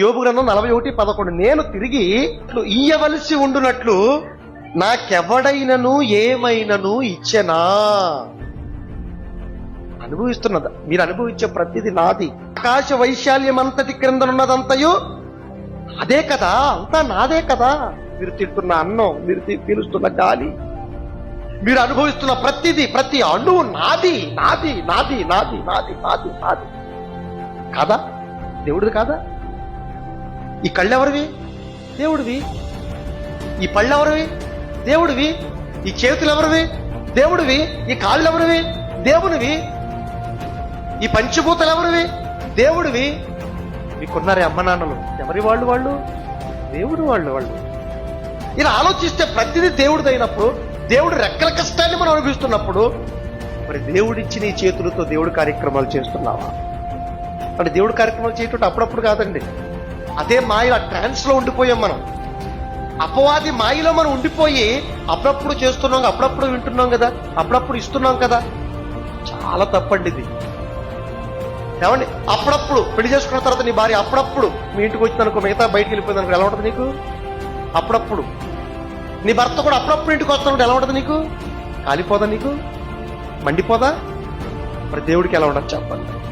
యోగు గ్రంథం నలభై ఒకటి పదకొండు. నేను తిరిగి ఇయ్యవలసి ఉండునట్లు నాకెవడైనను ఏమైనను ఇచ్చెనా? అనుభవిస్తున్నదా? మీరు అనుభవించే ప్రతిది నాది. ఆకాశ వైశాల్యం అంతటి క్రిందనున్నదంతయు అదే కదా? అంతా నాదే కదా? మీరు తింటున్న అన్నం మీరు పీలుస్తున్న గాలి మీరు అనుభవిస్తున్న ప్రతిది ప్రతి అణువు నాది నాది నాది నాది నాది నాది నాది. కాదా? దేవుడిది కాదా? ఈ కళ్ళు ఎవరివి దేవుడివి. ఈ పళ్ళు ఎవరివి దేవుడివి. ఈ చేతులు ఎవరివి దేవుడివి. ఈ కాళ్ళు ఎవరివి దేవునివి. ఈ పంచభూతలు ఎవరివి దేవుడివి. మీకున్నారే అమ్మ నాన్నలు. ఎవరి వాళ్ళు వాళ్ళు? దేవుడు వాళ్ళు వాళ్ళు. ఇలా ఆలోచిస్తే ప్రతిదీ దేవుడిదైనప్పుడు దేవుడు రెక్కల కష్టాన్ని మనం అనుభవిస్తున్నప్పుడు మరి దేవుడిచ్చిన ఈ చేతులతో దేవుడి కార్యక్రమాలు చేస్తున్నావా? అంటే దేవుడి కార్యక్రమాలు చేయటం అప్పుడప్పుడు కాదండి. అదే మాయలో ట్రాన్స్లో ఉండిపోయాం మనం. అపవాది మాయలో మనం ఉండిపోయి అప్పుడప్పుడు చేస్తున్నాం అప్పుడప్పుడు వింటున్నాం కదా అప్పుడప్పుడు ఇస్తున్నాం కదా. చాలా తప్పండి ఇది. ఏమండి? అప్పుడప్పుడు పెళ్ళి చేసుకున్న తర్వాత నీ భార్య అప్పుడప్పుడు మీ ఇంటికి వచ్చింది అనుకో మిగతా బయటికి వెళ్ళిపోయింది అనుకో ఎలా ఉంటుంది నీకు? అప్పుడప్పుడు. నీ భర్త కూడా అప్పుడప్పుడు ఇంటికి వస్తున్నప్పుడు ఎలా ఉంటుంది నీకు? కాలిపోదా నీకు? మండిపోదా? మరి దేవుడికి ఎలా ఉండదు చెప్పండి.